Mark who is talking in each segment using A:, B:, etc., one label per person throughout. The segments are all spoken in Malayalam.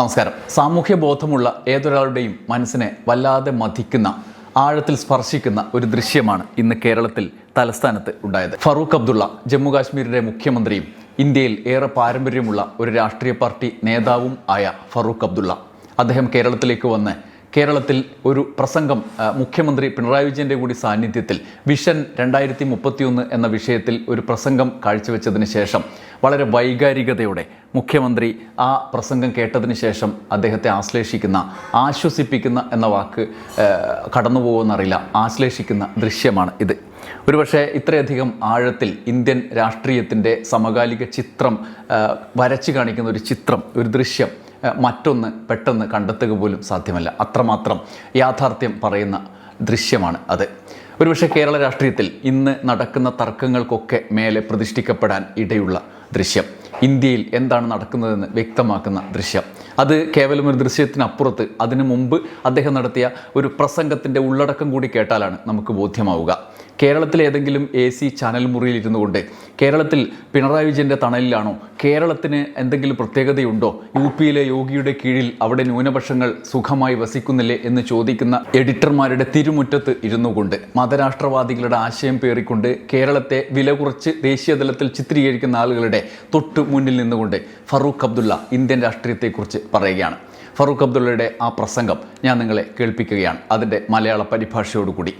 A: നമസ്കാരം. സാമൂഹ്യ ബോധമുള്ള ഏതൊരാളുടെയും മനസ്സിനെ വല്ലാതെ മതിക്കുന്ന ആഴത്തിൽ സ്പർശിക്കുന്ന ഒരു ദൃശ്യമാണ് ഇന്ന് കേരളത്തിൽ തലസ്ഥാനത്ത് ഉണ്ടായത്. ഫറൂഖ് അബ്ദുള്ള ജമ്മു കാശ്മീരിന്റെ മുഖ്യമന്ത്രിയും ഇന്ത്യയിൽ ഏറെ പാരമ്പര്യമുള്ള ഒരു രാഷ്ട്രീയ പാർട്ടി നേതാവും ആയ ഫറൂഖ് അബ്ദുള്ള. അദ്ദേഹം കേരളത്തിലേക്ക് വന്ന് കേരളത്തിൽ ഒരു പ്രസംഗം മുഖ്യമന്ത്രി പിണറായി വിജയന്റെ കൂടി സാന്നിധ്യത്തിൽ വിഷൻ രണ്ടായിരത്തി മുപ്പത്തിയൊന്ന് എന്ന വിഷയത്തിൽ ഒരു പ്രസംഗം കാഴ്ചവെച്ചതിന് ശേഷം വളരെ വൈകാരികതയോടെ മുഖ്യമന്ത്രി ആ പ്രസംഗം കേട്ടതിന് ശേഷം അദ്ദേഹത്തെ ആശ്ലേഷിക്കുന്ന ആശ്വസിപ്പിക്കുന്ന എന്ന വാക്ക് കടന്നുപോകുമെന്നറിയില്ല കടന്നു പോകുമെന്നറിയില്ല ആശ്ലേഷിക്കുന്ന ദൃശ്യമാണ് ഇത്. ഒരുപക്ഷെ ഇത്രയധികം ആഴത്തിൽ ഇന്ത്യൻ രാഷ്ട്രീയത്തിന്റെ സമകാലിക ചിത്രം വരച്ചു കാണിക്കുന്ന ഒരു ചിത്രം ഒരു ദൃശ്യം മറ്റൊന്ന് പെട്ടെന്ന് കണ്ടെത്തുക പോലും സാധ്യമല്ല. അത്രമാത്രം യാഥാർത്ഥ്യം പറയുന്ന ദൃശ്യമാണ് അത്. ഒരുപക്ഷെ കേരള രാഷ്ട്രീയത്തിൽ ഇന്ന് നടക്കുന്ന തർക്കങ്ങൾക്കൊക്കെ മേലെ പ്രതിഷ്ഠിക്കപ്പെടാൻ ഇടയുള്ള ദൃശ്യം. ഇന്ത്യയിൽ എന്താണ് നടക്കുന്നതെന്ന് വ്യക്തമാക്കുന്ന ദൃശ്യം. അത് കേവലം ഒരു ദൃശ്യത്തിനപ്പുറത്ത്. അതിനു മുമ്പ് അദ്ദേഹം നടത്തിയ ഒരു പ്രസംഗത്തിന്റെ ഉള്ളടക്കം കൂടി കേട്ടാലാണ് നമുക്ക് ബോധ്യമാവുക. കേരളത്തിലെ ഏതെങ്കിലും എ സി ചാനൽ മുറിയിൽ ഇരുന്നു കൊണ്ട് കേരളത്തിൽ പിണറായി വിജയന്റെ തണലിലാണോ? കേരളത്തിന് എന്തെങ്കിലും പ്രത്യേകതയുണ്ടോ? യു പിയിലെ യോഗിയുടെ കീഴിൽ അവിടെ ന്യൂനപക്ഷങ്ങൾ സുഖമായി വസിക്കുന്നില്ലേ എന്ന് ചോദിക്കുന്ന എഡിറ്റർമാരുടെ തിരുമുറ്റത്ത് ഇരുന്നു കൊണ്ട് മതരാഷ്ട്രവാദികളുടെ ആശയം പേറിക്കൊണ്ട് കേരളത്തെ വില കുറച്ച് ദേശീയതലത്തിൽ ചിത്രീകരിക്കുന്ന ആളുകളുടെ തൊട്ട് മുന്നിൽ നിന്നുകൊണ്ട് ഫറൂഖ് അബ്ദുള്ള ഇന്ത്യൻ രാഷ്ട്രീയത്തെക്കുറിച്ച് പറയുകയാണ്. ഫറൂഖ് അബ്ദുള്ളയുടെ ആ പ്രസംഗം ഞാൻ നിങ്ങളെ കേൾപ്പിക്കുകയാണ്. അതിന്റെ മലയാള പരിഭാഷയോടുകൂടി.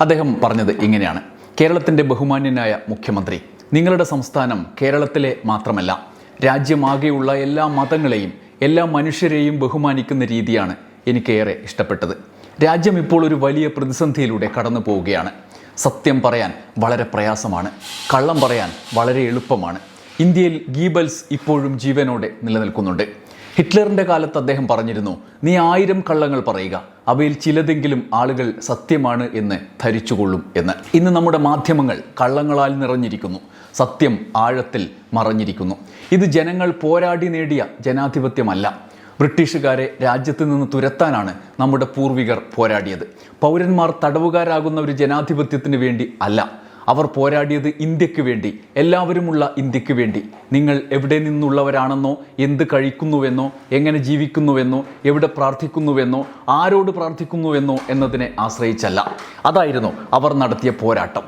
A: അദ്ദേഹം പറഞ്ഞത് ഇങ്ങനെയാണ്. കേരളത്തിന്റെ ബഹുമാന്യനായ മുഖ്യമന്ത്രി നിങ്ങളുടെ സംസ്ഥാനം കേരളത്തിലെ മാത്രമല്ല രാജ്യമാകെയുള്ള എല്ലാ മതങ്ങളെയും എല്ലാ മനുഷ്യരെയും ബഹുമാനിക്കുന്ന രീതിയാണ് എനിക്കേറെ ഇഷ്ടപ്പെട്ടത്. രാജ്യം ഇപ്പോൾ ഒരു വലിയ പ്രതിസന്ധിയിലൂടെ കടന്നു പോവുകയാണ്. സത്യം പറയാൻ വളരെ പ്രയാസമാണ്. കള്ളം പറയാൻ വളരെ എളുപ്പമാണ്. ഇന്ത്യയിൽ ഗീബൽസ് ഇപ്പോഴും ജീവനോടെ നിലനിൽക്കുന്നുണ്ട്. ഹിറ്റ്ലറിന്റെ കാലത്ത് അദ്ദേഹം പറഞ്ഞിരുന്നു നീ ആയിരം കള്ളങ്ങൾ പറയുക അവയിൽ ചിലതെങ്കിലും ആളുകൾ സത്യമാണ് എന്ന് ധരിച്ചുകൊള്ളും എന്ന്. ഇന്ന് നമ്മുടെ മാധ്യമങ്ങൾ കള്ളങ്ങളാൽ നിറഞ്ഞിരിക്കുന്നു സത്യം ആഴത്തിൽ മറഞ്ഞിരിക്കുന്നു. ഇത് ജനങ്ങൾ പോരാടി നേടിയ ജനാധിപത്യമല്ല. ബ്രിട്ടീഷുകാരെ രാജ്യത്ത് നിന്ന് തുരത്താനാണ് നമ്മുടെ പൂർവികർ പോരാടിയത്. പൗരന്മാർ തടവുകാരാകുന്ന ഒരു ജനാധിപത്യത്തിന് വേണ്ടി അല്ല അവർ പോരാടിയത് ഇന്ത്യയ്ക്ക് വേണ്ടി എല്ലാവരുമുള്ള ഇന്ത്യയ്ക്ക് വേണ്ടി. നിങ്ങൾ എവിടെ നിന്നുള്ളവരാണെന്നോ എന്ത് കഴിക്കുന്നുവെന്നോ എങ്ങനെ ജീവിക്കുന്നുവെന്നോ എവിടെ പ്രാർത്ഥിക്കുന്നുവെന്നോ ആരോട് പ്രാർത്ഥിക്കുന്നുവെന്നോ എന്നതിനെ ആശ്രയിച്ചല്ല. അതായിരുന്നു അവർ നടത്തിയ പോരാട്ടം.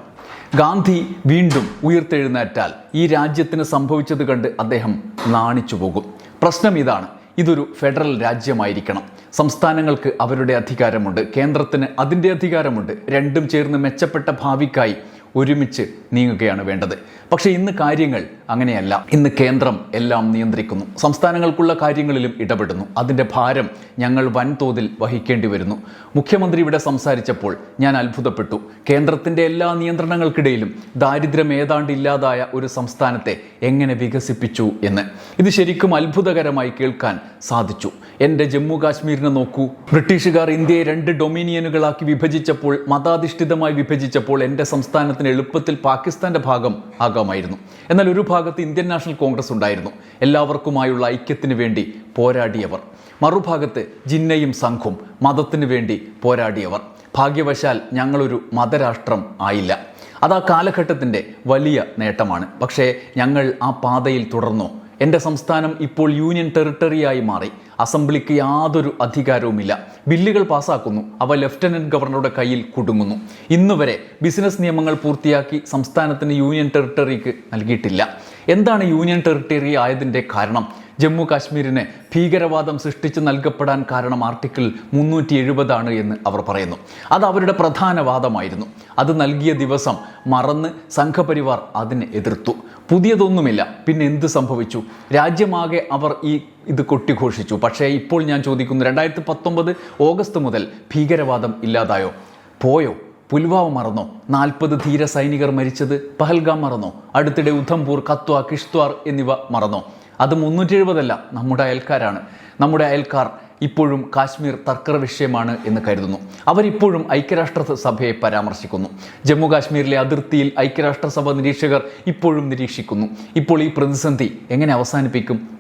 A: ഗാന്ധി വീണ്ടും ഉയർത്തെഴുന്നേറ്റാൽ ഈ രാജ്യത്തിന് സംഭവിച്ചത് കണ്ട് അദ്ദേഹം നാണിച്ചു പോകും. പ്രശ്നം ഇതാണ്. ഇതൊരു ഫെഡറൽ രാജ്യമായിരിക്കണം. സംസ്ഥാനങ്ങൾക്ക് അവരുടെ അധികാരമുണ്ട്. കേന്ദ്രത്തിന് അതിന്റെ അധികാരമുണ്ട്. രണ്ടും ചേർന്ന് മെച്ചപ്പെട്ട ഭാവിക്കായി ഒരുമിച്ച് നീങ്ങുകയാണ് വേണ്ടത്. പക്ഷേ ഇന്ന് കാര്യങ്ങൾ അങ്ങനെയല്ല. ഇന്ന് കേന്ദ്രം എല്ലാം നിയന്ത്രിക്കുന്നു. സംസ്ഥാനങ്ങൾക്കുള്ള കാര്യങ്ങളിലും ഇടപെടുന്നു. അതിന്റെ ഭാരം ഞങ്ങൾ വൻതോതിൽ വഹിക്കേണ്ടി വരുന്നു. മുഖ്യമന്ത്രി ഇവിടെ സംസാരിച്ചപ്പോൾ ഞാൻ അത്ഭുതപ്പെട്ടു. കേന്ദ്രത്തിന്റെ എല്ലാ നിയന്ത്രണങ്ങൾക്കിടയിലും ദാരിദ്ര്യം ഏതാണ്ട് ഇല്ലാതായ ഒരു സംസ്ഥാനത്തെ എങ്ങനെ വികസിപ്പിച്ചു എന്ന്. ഇത് ശരിക്കും അത്ഭുതകരമായി കേൾക്കാൻ സാധിച്ചു. എന്റെ ജമ്മു കാശ്മീരിനെ നോക്കൂ. ബ്രിട്ടീഷുകാർ ഇന്ത്യയെ രണ്ട് ഡൊമിനിയനുകളാക്കി വിഭജിച്ചപ്പോൾ മതാധിഷ്ഠിതമായി വിഭജിച്ചപ്പോൾ എന്റെ സംസ്ഥാനത്തിന് എളുപ്പത്തിൽ പാകിസ്ഥാന്റെ ഭാഗം ആകാമായിരുന്നു. എന്നാൽ ഒരു ഭാഗത്ത് ഇന്ത്യൻ നാഷണൽ കോൺഗ്രസ് ഉണ്ടായിരുന്നു. എല്ലാവർക്കുമായുള്ള ഐക്യത്തിന് വേണ്ടി പോരാടിയവർ. മറുഭാഗത്ത് ജിന്നയും സംഘവും മതത്തിന് വേണ്ടി പോരാടിയവർ. ഭാഗ്യവശാൽ ഞങ്ങളൊരു മതരാഷ്ട്രം ആയില്ല. അത് ആ കാലഘട്ടത്തിന്റെ വലിയ നേട്ടമാണ്. പക്ഷേ ഞങ്ങൾ ആ പാതയിൽ തുടർന്നു. എന്റെ സംസ്ഥാനം ഇപ്പോൾ യൂണിയൻ ടെറിട്ടറിയായി മാറി. അസംബ്ലിക്ക് യാതൊരു അധികാരവുമില്ല. ബില്ലുകൾ പാസാക്കുന്നു. അവ ലഫ്റ്റനന്റ് ഗവർണറുടെ കയ്യിൽ കുടുങ്ങുന്നു. ഇന്നുവരെ ബിസിനസ് നിയമങ്ങൾ പൂർത്തിയാക്കി സംസ്ഥാനത്തിന് യൂണിയൻ ടെറിട്ടറിക്ക് നൽകിയിട്ടില്ല. എന്താണ് യൂണിയൻ ടെറിട്ടറി ആയതിന്റെ കാരണം? ജമ്മു കാശ്മീരിന് ഭീകരവാദം സൃഷ്ടിച്ചു നൽകപ്പെടാൻ കാരണം ആർട്ടിക്കിൾ മുന്നൂറ്റി എഴുപതാണ് എന്ന് അവർ പറയുന്നു. അത് അവരുടെ പ്രധാന വാദമായിരുന്നു. അത് നൽകിയ ദിവസം മറന്ന് സംഘപരിവാർ അതിനെ എതിർത്തു. പുതിയതൊന്നുമില്ല. പിന്നെ എന്ത് സംഭവിച്ചു? രാജ്യമാകെ അവർ ഈ ഇത് കൊട്ടിഘോഷിച്ചു. പക്ഷേ ഇപ്പോൾ ഞാൻ ചോദിക്കുന്നു രണ്ടായിരത്തി പത്തൊമ്പത് ഓഗസ്റ്റ് മുതൽ ഭീകരവാദം ഇല്ലാതായോ? പോയോ? പുൽവാമ മറന്നോ? നാൽപ്പത് ധീര സൈനികർ മരിച്ചത് പഹൽഗാം മറന്നോ? അടുത്തിടെ ഉധംപൂർ കത്വ കിഷ്ത്വാർ എന്നിവ മറന്നോ? അത് മുന്നൂറ്റി എഴുപതല്ല നമ്മുടെ അയൽക്കാരാണ്. നമ്മുടെ അയൽക്കാർ ഇപ്പോഴും കാശ്മീർ തർക്ക വിഷയമാണ് എന്ന് കരുതുന്നു. അവരിപ്പോഴും ഐക്യരാഷ്ട്ര സഭയെ പരാമർശിക്കുന്നു. ജമ്മു കാശ്മീരിലെ അതിർത്തിയിൽ ഐക്യരാഷ്ട്രസഭ നിരീക്ഷകർ ഇപ്പോഴും നിരീക്ഷിക്കുന്നു. ഇപ്പോൾ ഈ പ്രതിസന്ധി എങ്ങനെ അവസാനിപ്പിക്കും?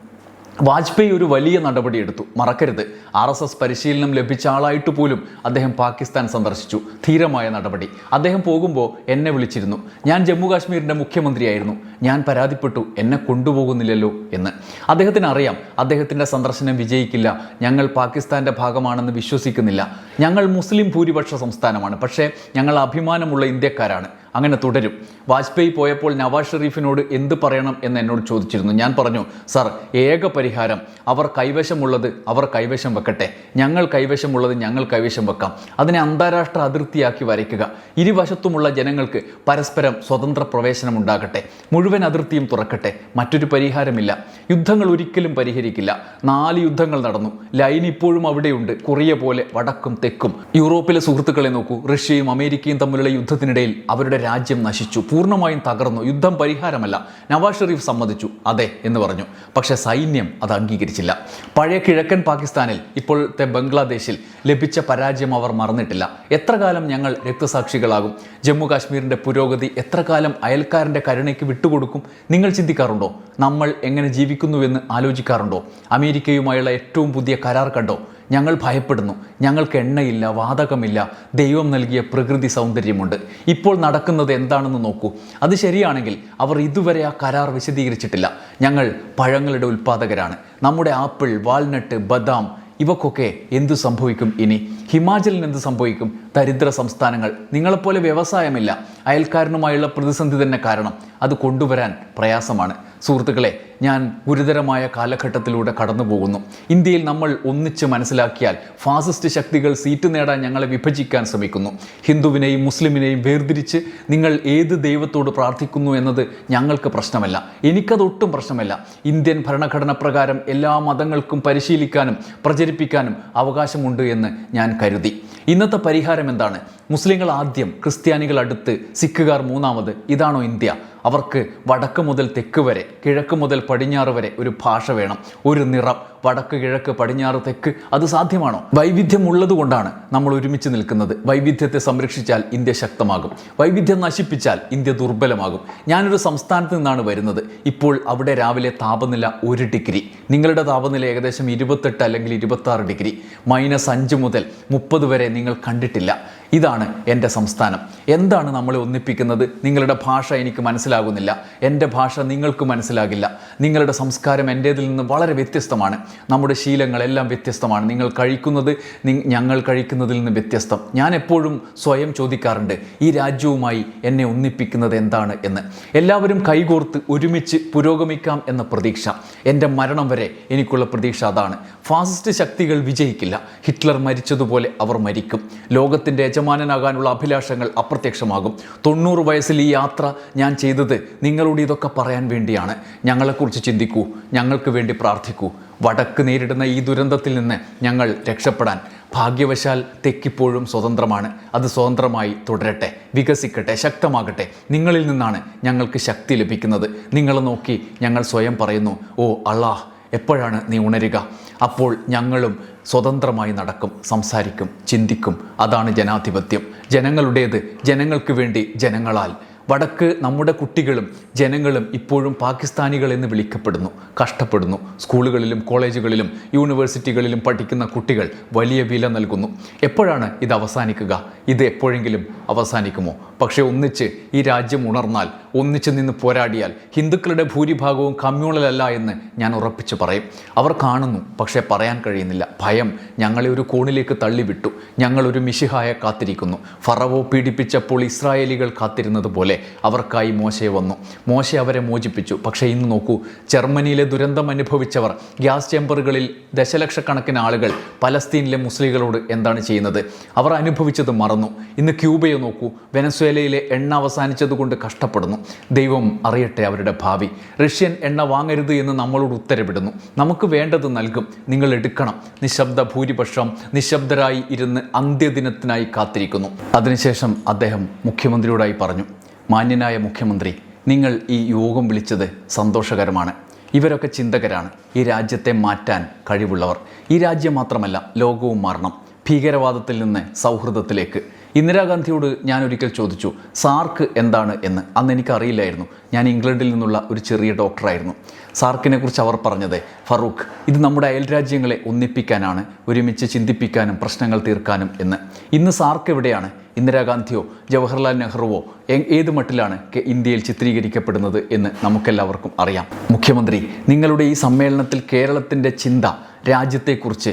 A: വാജ്പേയി ഒരു വലിയ നടപടിയെടുത്തു മറക്കരുത്. ആർ എസ് എസ് പരിശീലനം ലഭിച്ച ആളായിട്ട് പോലും അദ്ദേഹം പാകിസ്ഥാൻ സന്ദർശിച്ചു. ധീരമായ നടപടി. അദ്ദേഹം പോകുമ്പോൾ എന്നെ വിളിച്ചിരുന്നു. ഞാൻ ജമ്മു കാശ്മീരിന്റെ മുഖ്യമന്ത്രിയായിരുന്നു. ഞാൻ പരാതിപ്പെട്ടു. എന്നെ കൊണ്ടുപോകുന്നില്ലല്ലോ എന്ന്. അദ്ദേഹത്തിന് അറിയാം അദ്ദേഹത്തിന്റെ സന്ദർശനം വിജയിക്കില്ല. ഞങ്ങൾ പാകിസ്ഥാന്റെ ഭാഗമാണെന്ന് വിശ്വസിക്കുന്നില്ല. ഞങ്ങൾ മുസ്ലിം ഭൂരിപക്ഷ സംസ്ഥാനമാണ്. പക്ഷേ ഞങ്ങൾ അഭിമാനമുള്ള ഇന്ത്യക്കാരാണ്. അങ്ങനെ തുടരും. വാജ്പേയി പോയപ്പോൾ നവാസ് ഷെറീഫിനോട് എന്ത് പറയണം എന്ന് എന്നോട് ചോദിച്ചിരുന്നു. ഞാൻ പറഞ്ഞു സർ ഏക പരിഹാരം അവർ കൈവശമുള്ളത് അവർ കൈവശം വെക്കട്ടെ. ഞങ്ങൾ കൈവശമുള്ളത് ഞങ്ങൾ കൈവശം വെക്കാം. അതിനെ അന്താരാഷ്ട്ര അതിർത്തിയാക്കി വരയ്ക്കുക. ഇരുവശത്തുമുള്ള ജനങ്ങൾക്ക് പരസ്പരം സ്വതന്ത്ര പ്രവേശനം ഉണ്ടാകട്ടെ. മുഴുവൻ അതിർത്തിയും തുറക്കട്ടെ. മറ്റൊരു പരിഹാരമില്ല. യുദ്ധങ്ങൾ ഒരിക്കലും പരിഹരിക്കില്ല. നാല് യുദ്ധങ്ങൾ നടന്നു. ലൈൻ ഇപ്പോഴും അവിടെയുണ്ട്. കുറിയ പോലെ വടക്കും തെക്കും. യൂറോപ്പിലെ സുഹൃത്തുക്കളെ നോക്കൂ. റഷ്യയും അമേരിക്കയും തമ്മിലുള്ള യുദ്ധത്തിനിടയിൽ അവരുടെ രാജ്യം നശിച്ചു. പൂർണമായും തകർന്നു. യുദ്ധം പരിഹാരമല്ല. നവാസ് ഷെറീഫ് സമ്മതിച്ചു. അതെ എന്ന് പറഞ്ഞു. പക്ഷേ സൈന്യം അത് അംഗീകരിച്ചില്ല. പഴയ കിഴക്കൻ പാകിസ്ഥാനിൽ ഇപ്പോഴത്തെ ബംഗ്ലാദേശിൽ ലഭിച്ച പരാജയം അവർ മറന്നിട്ടില്ല. എത്ര കാലം ഞങ്ങൾ രക്തസാക്ഷികളാകും? ജമ്മു കാശ്മീരിന്റെ പുരോഗതി എത്ര കാലം അയൽക്കാരന്റെ കരുണയ്ക്ക് വിട്ടുകൊടുക്കും? നിങ്ങൾ ചിന്തിക്കാറുണ്ടോ? നമ്മൾ എങ്ങനെ ജീവിക്കുന്നുവെന്ന് ആലോചിക്കാറുണ്ടോ? അമേരിക്കയുമായുള്ള ഏറ്റവും പുതിയ കരാർ കണ്ടോ? ഞങ്ങൾ ഭയപ്പെടുന്നു. ഞങ്ങൾക്ക് എണ്ണയില്ല വാതകമില്ല. ദൈവം നൽകിയ പ്രകൃതി സൗന്ദര്യമുണ്ട്. ഇപ്പോൾ നടക്കുന്നത് എന്താണെന്ന് നോക്കൂ. അത് ശരിയാണെങ്കിൽ അവർ ഇതുവരെ ആ കരാർ വിശദീകരിച്ചിട്ടില്ല. ഞങ്ങൾ പഴങ്ങളുടെ ഉൽപ്പാദകരാണ്. നമ്മുടെ ആപ്പിൾ വാൽനട്ട് ബദാം ഇവക്കൊക്കെ എന്തു സംഭവിക്കും ഇനി? ഹിമാചലിന് എന്ത് സംഭവിക്കും? ദരിദ്ര സംസ്ഥാനങ്ങൾ. നിങ്ങളെപ്പോലെ വ്യവസായമില്ല. അയൽക്കാരനുമായുള്ള പ്രതിസന്ധി തന്നെ കാരണം അത് കൊണ്ടുവരാൻ പ്രയാസമാണ്. സുഹൃത്തുക്കളെ ഞാൻ ഗുരുതരമായ കാലഘട്ടത്തിലൂടെ കടന്നു പോകുന്നു ഇന്ത്യയിൽ നമ്മൾ ഒന്നിച്ച് മനസ്സിലാക്കിയാൽ ഫാസിസ്റ്റ് ശക്തികൾ സീറ്റ് നേടാൻ ഞങ്ങളെ വിഭജിക്കാൻ ശ്രമിക്കുന്നു. ഹിന്ദുവിനെയും മുസ്ലിമിനെയും വേർതിരിച്ച് നിങ്ങൾ ഏത് ദൈവത്തോട് പ്രാർത്ഥിക്കുന്നു എന്നത് ഞങ്ങൾക്ക് പ്രശ്നമല്ല. എനിക്കതൊട്ടും പ്രശ്നമല്ല. ഇന്ത്യൻ ഭരണഘടന പ്രകാരം എല്ലാ മതങ്ങൾക്കും പരിശീലിക്കാനും പ്രചരിപ്പിക്കാനും അവകാശമുണ്ട് എന്ന് ഞാൻ കരുതി. ഇന്നത്തെ പരിഹാരം എന്താണ്? മുസ്ലിങ്ങൾ ആദ്യം ക്രിസ്ത്യാനികൾ അടുത്ത് സിഖുകാർ മൂന്നാമത്. ഇതാണോ ഇന്ത്യ? അവർക്ക് വടക്ക് മുതൽ തെക്ക് വരെ കിഴക്ക് മുതൽ പടിഞ്ഞാറ് വരെ ഒരു ഭാഷ വേണം. ഒരു നിറം വടക്ക് കിഴക്ക് പടിഞ്ഞാറ് തെക്ക് അത് സാധ്യമാണോ? വൈവിധ്യം ഉള്ളതുകൊണ്ടാണ് നമ്മൾ ഒരുമിച്ച് നിൽക്കുന്നത്. വൈവിധ്യത്തെ സംരക്ഷിച്ചാൽ ഇന്ത്യ ശക്തമാകും. വൈവിധ്യം നശിപ്പിച്ചാൽ ഇന്ത്യ ദുർബലമാകും. ഞാനൊരു സംസ്ഥാനത്ത് നിന്നാണ് വരുന്നത്. ഇപ്പോൾ അവിടെ രാവിലെ താപനില ഒരു ഡിഗ്രി. നിങ്ങളുടെ താപനില ഏകദേശം ഇരുപത്തെട്ട് അല്ലെങ്കിൽ ഇരുപത്തി ആറ് ഡിഗ്രി. മൈനസ് അഞ്ച് മുതൽ മുപ്പത് വരെ നിങ്ങൾ കണ്ടിട്ടില്ല. ഇതാണ് എന്റെ സംസ്ഥാനം. എന്താണ് നമ്മളെ ഒന്നിപ്പിക്കുന്നത്? നിങ്ങളുടെ ഭാഷ എനിക്ക് മനസ്സിലാകുന്നില്ല. എന്റെ ഭാഷ നിങ്ങൾക്ക് മനസ്സിലാകില്ല. നിങ്ങളുടെ സംസ്കാരം എന്റേതിൽ നിന്ന് വളരെ വ്യത്യസ്തമാണ്. നമ്മുടെ ശീലങ്ങളെല്ലാം വ്യത്യസ്തമാണ്. നിങ്ങൾ കഴിക്കുന്നത് ഞങ്ങൾ കഴിക്കുന്നതിൽ നിന്ന് വ്യത്യസ്തം. ഞാൻ എപ്പോഴും സ്വയം ചോദിക്കാറുണ്ട് ഈ രാജ്യവുമായി എന്നെ ഒന്നിപ്പിക്കുന്നത് എന്താണ് എന്ന്. എല്ലാവരും കൈകോർത്ത് ഒരുമിച്ച് പുരോഗമിക്കാം എന്ന പ്രതീക്ഷ. എന്റെ മരണം വരെ എനിക്കുള്ള പ്രതീക്ഷ അതാണ്. ഫാസിസ്റ്റ് ശക്തികൾ വിജയിക്കില്ല. ഹിറ്റ്ലർ മരിച്ചതുപോലെ അവർ മരിക്കും. ലോകത്തിന്റെ യജമാനനാകാനുള്ള അഭിലാഷങ്ങൾ അപ്രത്യക്ഷമാകും. തൊണ്ണൂറ് വയസ്സിൽ ഈ യാത്ര ഞാൻ ചെയ്തത് നിങ്ങളോട് ഇതൊക്കെ പറയാൻ വേണ്ടിയാണ്. ഞങ്ങളെക്കുറിച്ച് ചിന്തിക്കൂ. ഞങ്ങൾക്ക് വേണ്ടി പ്രാർത്ഥിക്കൂ. വടക്ക് നേരിടുന്ന ഈ ദുരന്തത്തിൽ നിന്ന് ഞങ്ങൾ രക്ഷപ്പെടാൻ. ഭാഗ്യവശാൽ തെക്കിപ്പോഴും സ്വതന്ത്രമാണ്. അത് സ്വതന്ത്രമായി തുടരട്ടെ. വികസിക്കട്ടെ. ശക്തമാകട്ടെ. നിങ്ങളിൽ നിന്നാണ് ഞങ്ങൾക്ക് ശക്തി ലഭിക്കുന്നത്. നിങ്ങളെ നോക്കി ഞങ്ങൾ സ്വയം പറയുന്നു ഓ അള്ളാഹ് എപ്പോഴാണ് നീ ഉണരുക? അപ്പോൾ ഞങ്ങളും സ്വതന്ത്രമായി നടക്കും സംസാരിക്കും ചിന്തിക്കും. അതാണ് ജനാധിപത്യം. ജനങ്ങളുടേത് ജനങ്ങൾക്ക് വേണ്ടി ജനങ്ങളാൽ. വടക്ക് നമ്മുടെ കുട്ടികളും ജനങ്ങളും ഇപ്പോഴും പാകിസ്ഥാനികൾ എന്ന് വിളിക്കപ്പെടുന്നു കഷ്ടപ്പെടുന്നു. സ്കൂളുകളിലും കോളേജുകളിലും യൂണിവേഴ്സിറ്റികളിലും പഠിക്കുന്ന കുട്ടികൾ വലിയ വില നൽകുന്നു. എപ്പോഴാണ് ഇത് അവസാനിക്കുക? ഇത് എപ്പോഴെങ്കിലും അവസാനിക്കുമോ? പക്ഷേ ഒന്നിച്ച് ഈ രാജ്യം ഉണർന്നാൽ ഒന്നിച്ച് നിന്ന് പോരാടിയാൽ ഹിന്ദുക്കളുടെ ഭൂരിഭാഗവും കമ്മ്യൂണലല്ല എന്ന് ഞാൻ ഉറപ്പിച്ചു പറയും. അവർ കാണുന്നു പക്ഷേ പറയാൻ കഴിയുന്നില്ല. ഭയം ഞങ്ങളെ ഒരു കോണിലേക്ക് തള്ളിവിട്ടു. ഞങ്ങളൊരു മിശിഹായെ കാത്തിരിക്കുന്നു. ഫറവോ പീഡിപ്പിച്ചപ്പോൾ ഇസ്രായേലികൾ കാത്തിരുന്നത് പോലെ അവർക്കായി മോശയെ വന്നു. മോശ അവരെ മോചിപ്പിച്ചു. പക്ഷേ ഇന്ന് നോക്കൂ ജർമ്മനിയിലെ ദുരന്തം അനുഭവിച്ചവർ ഗ്യാസ് ചേമ്പറുകളിൽ ദശലക്ഷക്കണക്കിന് ആളുകൾ പലസ്തീനിലെ മുസ്ലിങ്ങളോട് എന്താണ് ചെയ്യുന്നത്? അവർ അനുഭവിച്ചത് മറന്നു. ഇന്ന് ക്യൂബയെ നോക്കൂ വെനസ്വേലയിലെ എണ്ണ അവസാനിച്ചതുകൊണ്ട് കഷ്ടപ്പെടുന്നു. ദൈവം അറിയട്ടെ അവരുടെ ഭാവി. റഷ്യൻ എണ്ണ വാങ്ങരുത് എന്ന് നമ്മളോട് ഉത്തരവിടുന്നു. നമുക്ക് വേണ്ടത് നൽകും. നിങ്ങൾ എടുക്കണം. നിശബ്ദ ഭൂരിപക്ഷം നിശബ്ദരായി ഇരുന്ന് അന്ത്യദിനത്തിനായി കാത്തിരിക്കുന്നു. അതിനുശേഷം അദ്ദേഹം മുഖ്യമന്ത്രിയോടായി പറഞ്ഞു മാന്യനായ മുഖ്യമന്ത്രി നിങ്ങൾ ഈ യോഗം വിളിച്ചത് സന്തോഷകരമാണ്. ഇവരൊക്കെ ചിന്തകരാണ്. ഈ രാജ്യത്തെ മാറ്റാൻ കഴിവുള്ളവർ. ഈ രാജ്യം മാത്രമല്ല ലോകവും മാറണം. ഭീകരവാദത്തിൽ നിന്ന് സൗഹൃദത്തിലേക്ക്. ഇന്ദിരാഗാന്ധിയോട് ഞാൻ ഒരിക്കൽ ചോദിച്ചു സാർക്ക് എന്താണ് എന്ന്? അന്ന് എനിക്കറിയില്ലായിരുന്നു. ഞാൻ ഇംഗ്ലണ്ടിൽ നിന്നുള്ള ഒരു ചെറിയ ഡോക്ടറായിരുന്നു. സാർക്കിനെ കുറിച്ച് അവർ പറഞ്ഞത് ഫറൂഖ് ഇത് നമ്മുടെ അയൽരാജ്യങ്ങളെ ഒന്നിപ്പിക്കാനാണ് ഒരുമിച്ച് ചിന്തിപ്പിക്കാനും പ്രശ്നങ്ങൾ തീർക്കാനും എന്ന്. ഇന്ന് സാർക്ക് എവിടെയാണ്? ഇന്ദിരാഗാന്ധിയോ ജവഹർലാൽ നെഹ്റുവോ ഏത് മട്ടിലാണ് ഇന്ത്യയിൽ ചിത്രീകരിക്കപ്പെടുന്നത് എന്ന് നമുക്കെല്ലാവർക്കും അറിയാം. മുഖ്യമന്ത്രി നിങ്ങളുടെ ഈ സമ്മേളനത്തിൽ കേരളത്തിന്റെ ചിന്ത രാജ്യത്തെക്കുറിച്ച്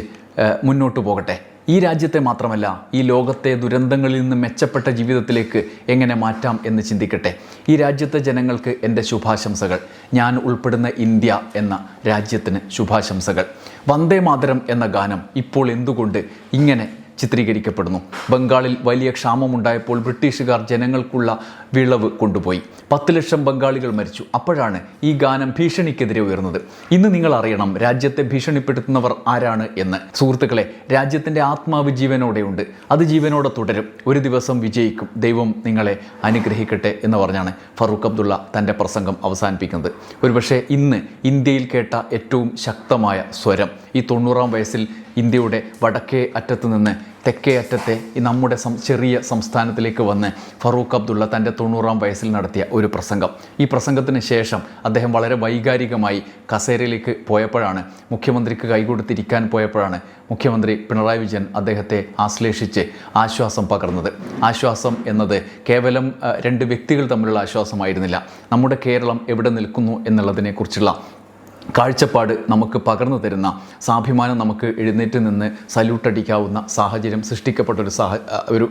A: മുന്നോട്ട് പോകട്ടെ. ഈ രാജ്യത്തെ മാത്രമല്ല ഈ ലോകത്തെ ദുരന്തങ്ങളിൽ നിന്ന് മെച്ചപ്പെട്ട ജീവിതത്തിലേക്ക് എങ്ങനെ മാറ്റാം എന്ന് ചിന്തിക്കട്ടെ. ഈ രാജ്യത്തെ ജനങ്ങൾക്ക് എന്റെ ശുഭാശംസകൾ. ഞാൻ ഉൾപ്പെടുന്ന ഇന്ത്യ എന്ന രാജ്യത്തിന് ശുഭാശംസകൾ. വന്ദേ മാതരം എന്ന ഗാനം ഇപ്പോൾ എന്തുകൊണ്ട് ഇങ്ങനെ ചിത്രീകരിക്കപ്പെടുന്നു. ബംഗാളിൽ വലിയ ക്ഷാമമുണ്ടായപ്പോൾ ബ്രിട്ടീഷുകാർ ജനങ്ങൾക്കുള്ള വിളവ് കൊണ്ടുപോയി. പത്ത് ലക്ഷം ബംഗാളികൾ മരിച്ചു. അപ്പോഴാണ് ഈ ഗാനം ഭീഷണിക്കെതിരെ ഉയർന്നത്. ഇന്ന് നിങ്ങൾ അറിയണം രാജ്യത്തെ ഭീഷണിപ്പെടുത്തുന്നവർ ആരാണ് എന്ന്. സുഹൃത്തുക്കളെ രാജ്യത്തിന്റെ ആത്മാവ് ജീവനോടെയുണ്ട്. അത് ജീവനോടെ തുടരും. ഒരു ദിവസം വിജയിക്കും. ദൈവം നിങ്ങളെ അനുഗ്രഹിക്കട്ടെ എന്ന് പറഞ്ഞാണ് ഫറൂഖ് അബ്ദുള്ള തന്റെ പ്രസംഗം അവസാനിപ്പിക്കുന്നത്. ഒരുപക്ഷെ ഇന്ന് ഇന്ത്യയിൽ കേട്ട ഏറ്റവും ശക്തമായ സ്വരം ഈ തൊണ്ണൂറാം വയസ്സിൽ ഇന്ത്യയുടെ വടക്കേ അറ്റത്ത് നിന്ന് തെക്കേ അറ്റത്തെ നമ്മുടെ ചെറിയ സംസ്ഥാനത്തിലേക്ക് വന്ന് ഫറൂഖ് അബ്ദുള്ള തന്റെ തൊണ്ണൂറാം വയസ്സിൽ നടത്തിയ ഒരു പ്രസംഗം. ഈ പ്രസംഗത്തിന് ശേഷം അദ്ദേഹം വളരെ വൈകാരികമായി കസേരയിലേക്ക് പോയപ്പോഴാണ് മുഖ്യമന്ത്രിക്ക് കൈകൊടുത്തിരിക്കാൻ പോയപ്പോഴാണ് മുഖ്യമന്ത്രി പിണറായി വിജയൻ അദ്ദേഹത്തെ ആശ്ലേഷിച്ച് ആശ്വാസം പകർന്നത്. ആശ്വാസം എന്നത് കേവലം രണ്ട് വ്യക്തികൾ തമ്മിലുള്ള ആശ്വാസമായിരുന്നില്ല. നമ്മുടെ കേരളം എവിടെ നിൽക്കുന്നു എന്നുള്ളതിനെക്കുറിച്ചുള്ള കാഴ്ചപ്പാട് നമുക്ക് പകർന്നു തരുന്ന സ്വാഭിമാനം നമുക്ക് എഴുന്നേറ്റ് നിന്ന് സല്യൂട്ട് അടിക്കാവുന്ന സാഹചര്യം സൃഷ്ടിക്കപ്പെട്ട ഒരു സാഹ ഒരു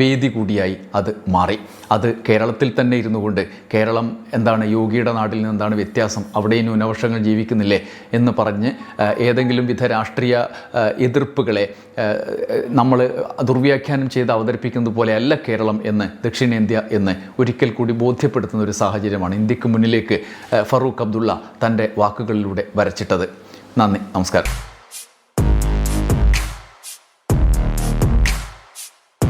A: വേദി കൂടിയായി അത് മാറി. അത് കേരളത്തിൽ തന്നെ ഇരുന്നു കൊണ്ട് കേരളം എന്താണ് യോഗിയുടെ നാട്ടിൽ നിന്ന് എന്താണ് വ്യത്യാസം അവിടെ ന്യൂനപക്ഷങ്ങൾ ജീവിക്കുന്നില്ലേ എന്ന് പറഞ്ഞ് ഏതെങ്കിലും വിധ രാഷ്ട്രീയ എതിർപ്പുകളെ നമ്മൾ ദുർവ്യാഖ്യാനം ചെയ്ത് അവതരിപ്പിക്കുന്നത് പോലെയല്ല കേരളം എന്ന് ദക്ഷിണേന്ത്യ എന്ന് ഒരിക്കൽ കൂടി ബോധ്യപ്പെടുത്തുന്ന ഒരു സാഹചര്യമാണ്. ഇന്ത്യയ്ക്ക് മുന്നിലേക്ക് ഫറൂഖ് അബ്ദുള്ള തന്റെ വാക്കുകളിലൂടെ വരച്ചിട്ടത്. നന്ദി നമസ്കാരം.